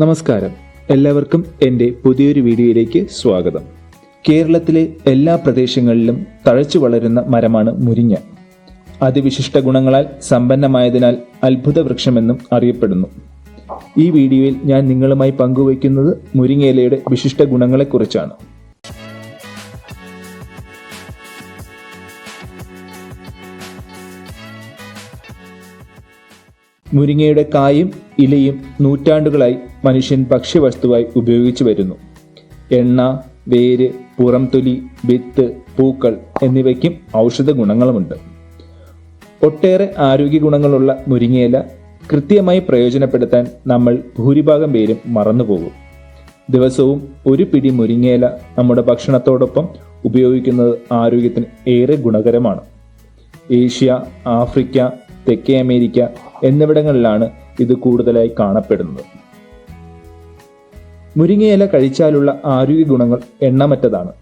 നമസ്കാരം. എല്ലാവർക്കും എന്റെ പുതിയൊരു വീഡിയോയിലേക്ക് സ്വാഗതം. കേരളത്തിലെ എല്ലാ പ്രദേശങ്ങളിലും തഴച്ചു വളരുന്ന മരമാണ് മുരിങ്ങ. അതിവിശിഷ്ട ഗുണങ്ങളാൽ സമ്പന്നമായതിനാൽ അത്ഭുത വൃക്ഷമെന്നും അറിയപ്പെടുന്നു. ഈ വീഡിയോയിൽ ഞാൻ നിങ്ങളുമായി പങ്കുവയ്ക്കുന്നത് മുരിങ്ങയിലയുടെ വിശിഷ്ട ഗുണങ്ങളെക്കുറിച്ചാണ്. മുരിങ്ങയുടെ കായും ഇലയും നൂറ്റാണ്ടുകളായി മനുഷ്യൻ ഭക്ഷ്യവസ്തുവായി ഉപയോഗിച്ചു വരുന്നു. എണ്ണ വേര് പുറംതൊലി വിത്ത് പൂക്കൾ എന്നിവയ്ക്കും ഔഷധ ഗുണങ്ങളുമുണ്ട്. ഒട്ടേറെ ആരോഗ്യ ഗുണങ്ങളുള്ള മുരിങ്ങയില കൃത്യമായി പ്രയോജനപ്പെടുത്താൻ നമ്മൾ ഭൂരിഭാഗം പേരും മറന്നുപോകും. ദിവസവും ഒരു പിടി മുരിങ്ങയില നമ്മുടെ ഭക്ഷണത്തോടൊപ്പം ഉപയോഗിക്കുന്നത് ആരോഗ്യത്തിന് ഏറെ ഗുണകരമാണ്. ഏഷ്യ ആഫ്രിക്ക തെക്കേ അമേരിക്ക എന്നിവിടങ്ങളിലാണ് ഇത് കൂടുതലായി കാണപ്പെടുന്നത്. മുരിങ്ങയില കഴിച്ചാലുള്ള ആരോഗ്യ ഗുണങ്ങൾ എണ്ണമറ്റതാണ്.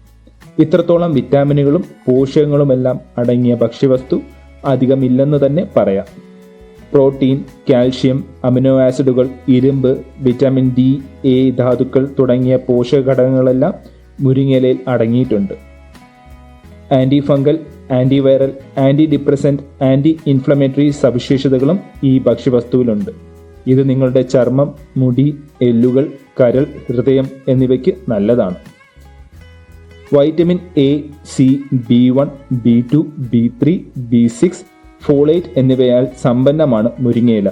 ഇത്രത്തോളം വിറ്റാമിനുകളും പോഷകങ്ങളുമെല്ലാം അടങ്ങിയ ഭക്ഷ്യവസ്തു അധികമില്ലെന്ന് തന്നെ പറയാം. പ്രോട്ടീൻ കാൽഷ്യം അമിനോ ആസിഡുകൾ ഇരുമ്പ് വിറ്റാമിൻ ഡി എ ധാതുക്കൾ തുടങ്ങിയ പോഷക ഘടകങ്ങളെല്ലാം മുരിങ്ങയിലയിൽ അടങ്ങിയിട്ടുണ്ട്. Anti fungal anti viral anti depressant anti inflammatory സവിശേഷതകളും ഈ ഭക്ഷ്യവസ്തുവിലുണ്ട്. ഇത് നിങ്ങളുടെ ചർമ്മം മുടി എല്ലുകൾ കരൾ ഹൃദയം എന്നിവയ്ക്ക് നല്ലതാണ്. Vitamin A C B one B two B three B six folate എന്നിവയാൽ സമ്പന്നമാണ് മുരിങ്ങയില.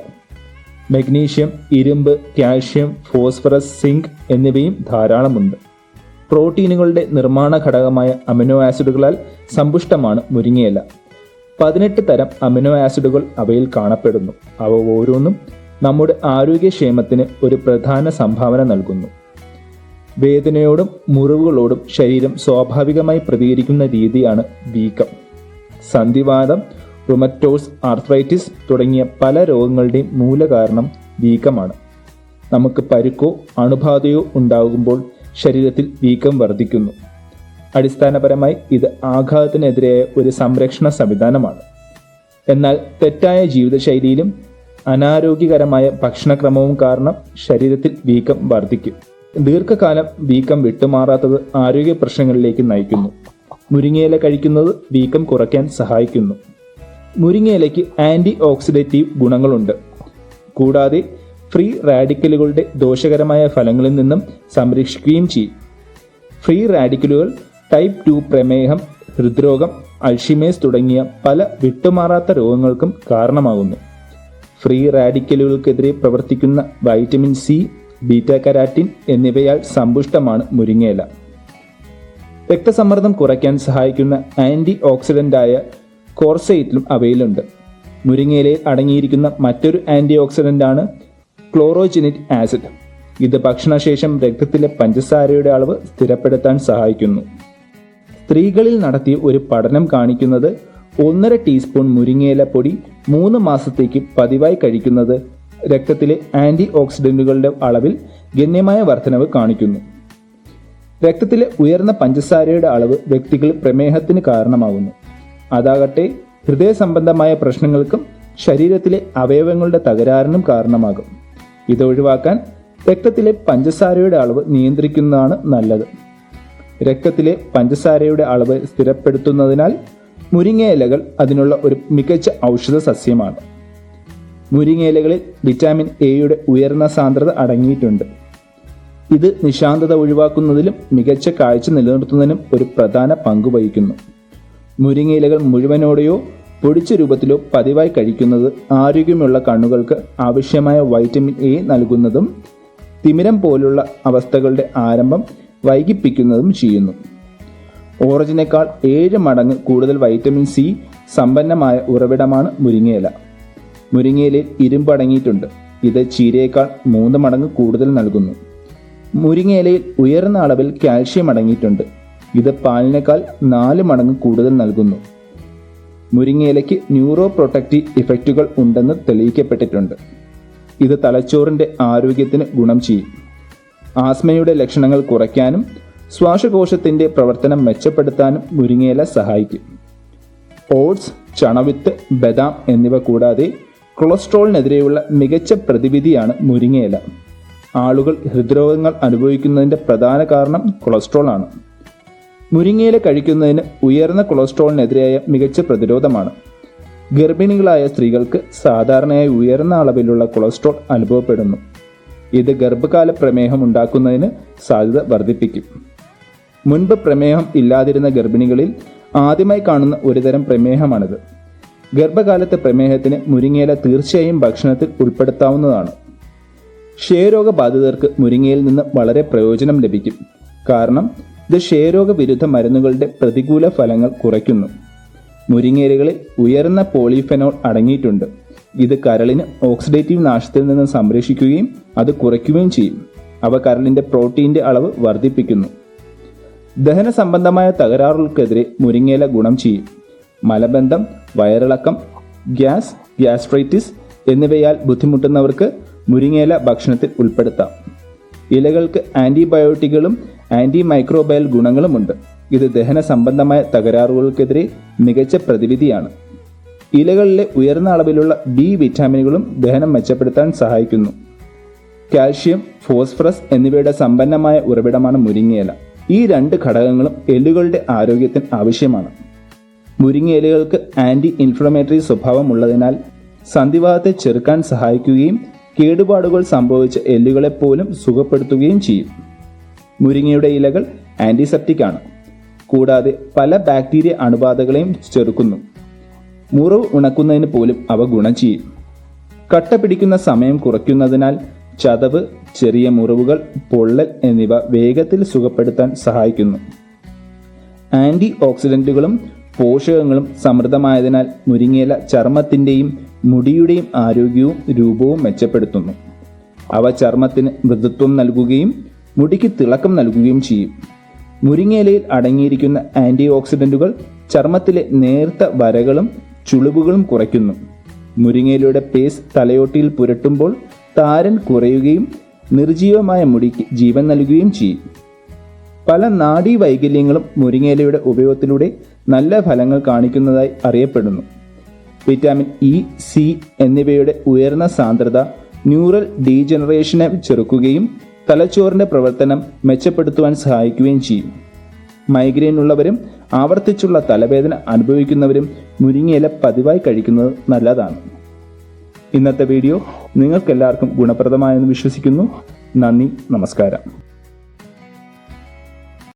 മഗ്നീഷ്യം ഇരുമ്പ് കാൽഷ്യം ഫോസ്ഫറസ് സിങ്ക് എന്നിവയും ധാരാളമുണ്ട്. പ്രോട്ടീനുകളുടെ നിർമ്മാണ ഘടകമായ അമിനോ ആസിഡുകളാൽ സമ്പുഷ്ടമാണ് മുരിങ്ങയില. പതിനെട്ട് തരം അമിനോ ആസിഡുകൾ അവയിൽ കാണപ്പെടുന്നു. അവ ഓരോന്നും നമ്മുടെ ആരോഗ്യക്ഷേമത്തിന് ഒരു പ്രധാന സംഭാവന നൽകുന്നു. വേദനയോടും മുറിവുകളോടും ശരീരം സ്വാഭാവികമായി പ്രതികരിക്കുന്ന രീതിയാണ് വീക്കം. സന്ധിവാദം റുമറ്റോസ് ആർത്രൈറ്റിസ് തുടങ്ങിയ പല രോഗങ്ങളുടെയും മൂലകാരണം വീക്കമാണ്. നമുക്ക് പരുക്കോ അണുബാധയോ ഉണ്ടാകുമ്പോൾ ശരീരത്തിൽ വീക്കം വർദ്ധിക്കുന്നു. അടിസ്ഥാനപരമായി ഇത് ആഘാതത്തിനെതിരായ ഒരു സംരക്ഷണ സംവിധാനമാണ്. എന്നാൽ തെറ്റായ ജീവിതശൈലിയിലും അനാരോഗ്യകരമായ ഭക്ഷണക്രമവും കാരണം ശരീരത്തിൽ വീക്കം വർദ്ധിക്കും. ദീർഘകാലം വീക്കം വിട്ടുമാറാത്തത് ആരോഗ്യ പ്രശ്നങ്ങളിലേക്ക് നയിക്കുന്നു. മുരിങ്ങയില കഴിക്കുന്നത് വീക്കം കുറയ്ക്കാൻ സഹായിക്കുന്നു. മുരിങ്ങയിലയ്ക്ക് ആന്റി ഓക്സിഡേറ്റീവ് ഗുണങ്ങളുണ്ട്. കൂടാതെ ഫ്രീ റാഡിക്കലുകളുടെ ദോഷകരമായ ഫലങ്ങളിൽ നിന്നും സംരക്ഷിക്കുകയും ചെയ്യും. ഫ്രീ റാഡിക്കലുകൾ ടൈപ്പ് ടു പ്രമേഹം ഹൃദ്രോഗം അൾഷിമേസ് തുടങ്ങിയ പല വിട്ടുമാറാത്ത രോഗങ്ങൾക്കും കാരണമാകുന്നു. ഫ്രീ റാഡിക്കലുകൾക്കെതിരെ പ്രവർത്തിക്കുന്ന വൈറ്റമിൻ സി ബീറ്റ കരാറ്റിൻ എന്നിവയാൽ സമ്പുഷ്ടമാണ് മുരിങ്ങയില. രക്തസമ്മർദ്ദം കുറയ്ക്കാൻ സഹായിക്കുന്ന ആന്റി ഓക്സിഡന്റായ കോർസൈറ്റിലും അവയിലുണ്ട്. മുരിങ്ങയിലയിൽ അടങ്ങിയിരിക്കുന്ന മറ്റൊരു ആന്റി ഓക്സിഡന്റാണ് ക്ലോറോജിനിക് ആസിഡ്. ഇത് ഭക്ഷണശേഷം രക്തത്തിലെ പഞ്ചസാരയുടെ അളവ് സ്ഥിരപ്പെടുത്താൻ സഹായിക്കുന്നു. സ്ത്രീകളിൽ നടത്തിയ ഒരു പഠനം കാണിക്കുന്നത് ഒന്നര ടീസ്പൂൺ മുരിങ്ങയില പൊടി മൂന്ന് മാസത്തേക്ക് പതിവായി കഴിക്കുന്നത് രക്തത്തിലെ ആന്റി ഓക്സിഡന്റുകളുടെ അളവിൽ ഗണ്യമായ വർധനവ് കാണിക്കുന്നു. രക്തത്തിലെ ഉയർന്ന പഞ്ചസാരയുടെ അളവ് വ്യക്തികൾ പ്രമേഹത്തിന് കാരണമാകുന്നു അതാകട്ടെ ഹൃദയ സംബന്ധമായ പ്രശ്നങ്ങൾക്കും ശരീരത്തിലെ അവയവങ്ങളുടെ തകരാറിനും കാരണമാകും. ഇത് ഒഴിവാക്കാൻ രക്തത്തിലെ പഞ്ചസാരയുടെ അളവ് നിയന്ത്രിക്കുന്നതാണ് നല്ലത്. രക്തത്തിലെ പഞ്ചസാരയുടെ അളവ് സ്ഥിരപ്പെടുത്തുന്നതിനാൽ മുരിങ്ങയിലകൾ അതിനുള്ള ഒരു മികച്ച ഔഷധ സസ്യമാണ്. മുരിങ്ങയിലകളിൽ വിറ്റാമിൻ എയുടെ ഉയർന്ന സാന്ദ്രത അടങ്ങിയിട്ടുണ്ട്. ഇത് നിശാന്തത ഒഴിവാക്കുന്നതിലും മികച്ച കാഴ്ച നിലനിർത്തുന്നതിനും ഒരു പ്രധാന പങ്ക് വഹിക്കുന്നു. മുരിങ്ങയിലകൾ മുഴുവനോടെയോ പൊടിച്ച രൂപത്തിലോ പതിവായി കഴിക്കുന്നത് ആരോഗ്യമുള്ള കണ്ണുകൾക്ക് ആവശ്യമായ വൈറ്റമിൻ എ നൽകുന്നതും തിമിരം പോലുള്ള അവസ്ഥകളുടെ ആരംഭം വൈകിപ്പിക്കുന്നതും ചെയ്യുന്നു. ഓറഞ്ചിനേക്കാൾ ഏഴ് മടങ്ങ് കൂടുതൽ വൈറ്റമിൻ സി സമ്പന്നമായ ഉറവിടമാണ് മുരിങ്ങയില. മുരിങ്ങയിലയിൽ ഇരുമ്പടങ്ങിയിട്ടുണ്ട് ഇത് ചീരയേക്കാൾ മൂന്ന് മടങ്ങ് കൂടുതൽ നൽകുന്നു. മുരിങ്ങയിലയിൽ ഉയർന്ന അളവിൽ കാൽഷ്യം അടങ്ങിയിട്ടുണ്ട്. ഇത് പാലിനേക്കാൾ നാല് മടങ്ങ് കൂടുതൽ നൽകുന്നു. മുരിങ്ങയിലയ്ക്ക് ന്യൂറോ പ്രൊട്ടക്റ്റീവ് ഇഫക്റ്റുകൾ ഉണ്ടെന്ന് തെളിയിക്കപ്പെട്ടിട്ടുണ്ട്. ഇത് തലച്ചോറിന്റെ ആരോഗ്യത്തിന് ഗുണം ചെയ്യും. ആസ്മയുടെ ലക്ഷണങ്ങൾ കുറയ്ക്കാനും ശ്വാസകോശത്തിന്റെ പ്രവർത്തനം മെച്ചപ്പെടുത്താനും മുരിങ്ങയില സഹായിക്കും. ഓട്സ് ചണവിത്ത് ബദാം എന്നിവ കൂടാതെ കൊളസ്ട്രോളിനെതിരെയുള്ള മികച്ച പ്രതിവിധിയാണ് മുരിങ്ങയില. ആളുകൾ ഹൃദ്രോഗങ്ങൾ അനുഭവിക്കുന്നതിന്റെ പ്രധാന കാരണം കൊളസ്ട്രോൾ ആണ് മുരിങ്ങയില കഴിക്കുന്നതിന് ഉയർന്ന കൊളസ്ട്രോളിനെതിരായ മികച്ച പ്രതിരോധമാണ്. ഗർഭിണികളായ സ്ത്രീകൾക്ക് സാധാരണയായി ഉയർന്ന അളവിലുള്ള കൊളസ്ട്രോൾ അനുഭവപ്പെടുന്നു. ഇത് ഗർഭകാല പ്രമേഹം ഉണ്ടാക്കുന്നതിന് സാധ്യത വർദ്ധിപ്പിക്കും. മുൻപ് പ്രമേഹം ഇല്ലാതിരുന്ന ഗർഭിണികളിൽ ആദ്യമായി കാണുന്ന ഒരുതരം പ്രമേഹമാണിത്. ഗർഭകാലത്തെ പ്രമേഹത്തിന് മുരിങ്ങയില തീർച്ചയായും ഭക്ഷണത്തിൽ ഉൾപ്പെടുത്താവുന്നതാണ്. ക്ഷയരോഗബാധിതർക്ക് മുരിങ്ങയിൽ നിന്ന് വളരെ പ്രയോജനം ലഭിക്കും. കാരണം ഇത് ക്ഷയരോഗ വിരുദ്ധ മരുന്നുകളുടെ പ്രതികൂല ഫലങ്ങൾ കുറയ്ക്കുന്നു. മുരിങ്ങേരുകളിൽ ഉയർന്ന പോളിഫെനോൾ അടങ്ങിയിട്ടുണ്ട്. ഇത് കരളിന് ഓക്സിഡേറ്റീവ് നാശത്തിൽ നിന്ന് സംരക്ഷിക്കുകയും അത് കുറയ്ക്കുകയും ചെയ്യും. അവ കരളിന്റെ പ്രോട്ടീന്റെ അളവ് വർദ്ധിപ്പിക്കുന്നു. ദഹന സംബന്ധമായ തകരാറുകൾക്കെതിരെ മുരിങ്ങയില ഗുണം ചെയ്യും. മലബന്ധം വയറിളക്കം ഗ്യാസ് ഗ്യാസ്ട്രൈറ്റിസ് എന്നിവയാൽ ബുദ്ധിമുട്ടുന്നവർക്ക് മുരിങ്ങയില ഭക്ഷണത്തിൽ ഉൾപ്പെടുത്താം. ഇലകൾക്ക് ആന്റിബയോട്ടിക്കുകളും ആന്റി മൈക്രോബയൽ ഗുണങ്ങളുമുണ്ട്. ഇത് ദഹന സംബന്ധമായ തകരാറുകൾക്കെതിരെ മികച്ച പ്രതിവിധിയാണ്. ഇലകളിലെ ഉയർന്ന അളവിലുള്ള ബി വിറ്റാമിനുകളും ദഹനം മെച്ചപ്പെടുത്താൻ സഹായിക്കുന്നു. കാൽഷ്യം ഫോസ്ഫറസ് എന്നിവയുടെ സമ്പന്നമായ ഉറവിടമാണ് മുരിങ്ങയില. ഈ രണ്ട് ഘടകങ്ങളും എല്ലുകളുടെ ആരോഗ്യത്തിന് ആവശ്യമാണ്. മുരിങ്ങയിലകൾക്ക് ആന്റി ഇൻഫ്ലമേറ്ററി സ്വഭാവമുള്ളതിനാൽ സന്ധിവാദത്തെ ചെറുക്കാൻ സഹായിക്കുകയും കേടുപാടുകൾ സംഭവിച്ച എല്ലുകളെ പോലും സുഖപ്പെടുത്തുകയും ചെയ്യും. മുരിങ്ങയുടെ ഇലകൾ ആന്റിസെപ്റ്റിക് ആണ്. കൂടാതെ പല ബാക്ടീരിയ അണുബാധകളെയും ചെറുക്കുന്നു. മുറിവ് ഉണക്കുന്നതിന് പോലും അവ ഗുണം ചെയ്യും. കട്ട പിടിക്കുന്ന സമയം കുറയ്ക്കുന്നതിനാൽ ചതവ് ചെറിയ മുറിവുകൾ പൊള്ളൽ എന്നിവ വേഗത്തിൽ സുഖപ്പെടുത്താൻ സഹായിക്കുന്നു. ആന്റി ഓക്സിഡന്റുകളും പോഷകങ്ങളും സമൃദ്ധമായതിനാൽ മുരിങ്ങയില ചർമ്മത്തിന്റെയും മുടിയുടെയും ആരോഗ്യവും രൂപവും മെച്ചപ്പെടുത്തുന്നു. അവ ചർമ്മത്തിന് മൃദുത്വം നൽകുകയും മുടിക്ക് തിളക്കം നൽകുകയും ചെയ്യും. മുരിങ്ങയിലയിൽ അടങ്ങിയിരിക്കുന്ന ആന്റി ഓക്സിഡന്റുകൾ ചർമ്മത്തിലെ നേർത്ത വരകളും ചുളിവുകളും കുറയ്ക്കുന്നു. മുരിങ്ങയിലയുടെ പേസ് തലയോട്ടിയിൽ പുരട്ടുമ്പോൾ താരൻ കുറയുകയും നിർജീവമായ മുടിക്ക് ജീവൻ നൽകുകയും ചെയ്യും. പല നാഡീ വൈകല്യങ്ങളും മുരിങ്ങയിലയുടെ ഉപയോഗത്തിലൂടെ നല്ല ഫലങ്ങൾ കാണിക്കുന്നതായി അറിയപ്പെടുന്നു. വിറ്റാമിൻ ഇ സി എന്നിവയുടെ ഉയർന്ന സാന്ദ്രത ന്യൂറൽ ഡീജനറേഷനെ ചെറുക്കുകയും തലച്ചോറിന്റെ പ്രവർത്തനം മെച്ചപ്പെടുത്തുവാൻ സഹായിക്കുകയും ചെയ്യും. മൈഗ്രെയിൻ ഉള്ളവരും ആവർത്തിച്ചുള്ള തലവേദന അനുഭവിക്കുന്നവരും മുരിങ്ങയില പതിവായി കഴിക്കുന്നത് നല്ലതാണ്. ഇന്നത്തെ വീഡിയോ നിങ്ങൾക്കെല്ലാവർക്കും ഗുണപ്രദമായെന്ന് വിശ്വസിക്കുന്നു. നന്ദി നമസ്കാരം.